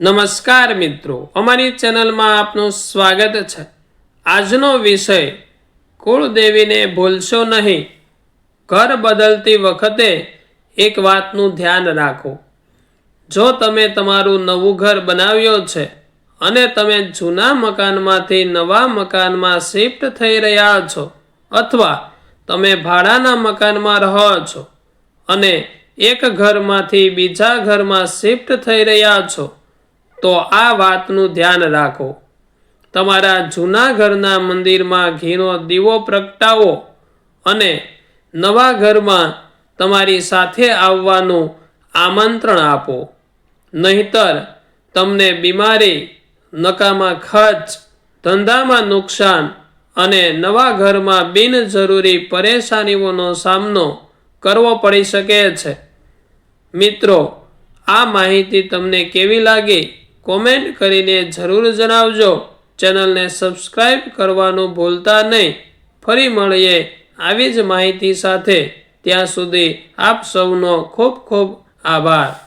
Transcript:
નમસ્કાર મિત્રો, અમારી ચેનલમાં આપનું સ્વાગત છે. આજનો વિષય, કુળદેવીને ભૂલશો નહીં. ઘર બદલતી વખતે એક વાતનું ધ્યાન રાખો. જો તમે તમારું નવું ઘર બનાવ્યો છે અને તમે જૂના મકાનમાંથી નવા મકાનમાં શિફ્ટ થઈ રહ્યા છો અથવા તમે ભાડાના મકાનમાં રહો છો અને એક ઘરમાંથી બીજા ઘરમાં શિફ્ટ થઈ રહ્યા છો તો આ વાતનું ધ્યાન રાખો. તમારા જૂના ઘરના મંદિરમાં ઘીનો દીવો પ્રગટાવો અને નવા ઘરમાં તમારી સાથે આવવાનું આમંત્રણ આપો. નહીતર તમને બીમારી, નકામા ખર્ચ, ધંધામાં નુકસાન અને નવા ઘરમાં બિનજરૂરી પરેશાનીઓનો સામનો કરવો પડી શકે છે. મિત્રો, આ માહિતી તમને કેવી લાગી? કોમેન્ટ કરીને જરૂર જણાવજો. ચેનલને સબસ્ક્રાઈબ કરવાનું ભૂલતા નહીં. ફરી મળીએ આવી જ માહિતી સાથે. ત્યાં સુધી આપ સૌનો ખૂબ ખૂબ આભાર.